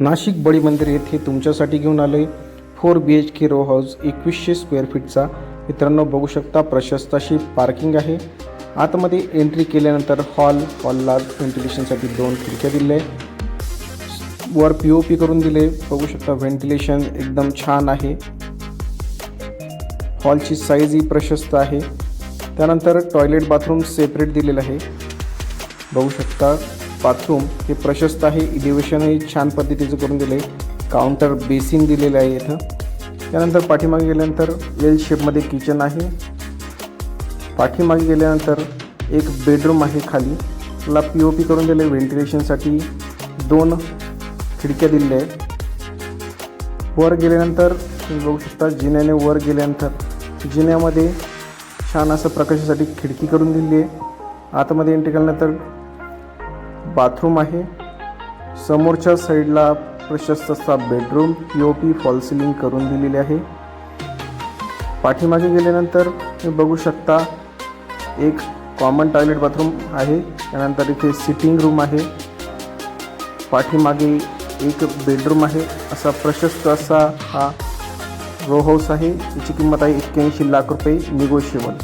नाशिक बळी मंदिर येथे तुमच्यासाठी घेऊन आले four B H K row house एकवीसशे स्क्वेअर फीटचा मित्रांनो बघू शकता प्रशस्त अशी पार्किंग आहे. आतमध्ये एंट्री केल्यानंतर हॉल हॉलला व्हेंटिलेशनसाठी दोन खिडक्या दिल्या आहे वर पी ओ पी करून दिले बघू शकता व्हेंटिलेशन एकदम छान आहे. हॉलची साईज ही प्रशस्त आहे. त्यानंतर टॉयलेट बाथरूम सेपरेट दिलेलं आहे. बघू शकता बाथरूम हे प्रशस्त आहे. इलिव्हेशनही छान पद्धतीचं करून दिलं आहे काउंटर बेसिन दिलेलं आहे इथं. त्यानंतर पाठीमागे गेल्यानंतर एल शेपमध्ये किचन आहे. पाठीमागे गेल्यानंतर एक बेडरूम आहे खाली. त्याला पी ओ पी करून दिले व्हेंटिलेशनसाठी दोन खिडक्या दिलेल्या आहेत. वर गेल्यानंतर तुम्ही बघू शकता जिन्याने वर गेल्यानंतर. जिन्यामध्ये छान असं प्रकाशासाठी खिडकी करून दिली आहे. आतमध्ये एंट्री केल्यानंतर बाथरूम आहे. समोरच्या साईडला प्रशस्त असा bedroom P O P fall ceiling करून दिलेली आहे. पाठीमागे गेल्यानंतर तुम्ही बघू शकता एक कॉमन टॉयलेट बाथरूम आहे. त्यानंतर इथे सिटिंग रूम आहे. पाठीमागे एक बेडरूम आहे. असा प्रशस्त असा हा रो हाऊस आहे. याची किंमत आहे एक्क्याऐंशी लाख रुपये निगोशिएबल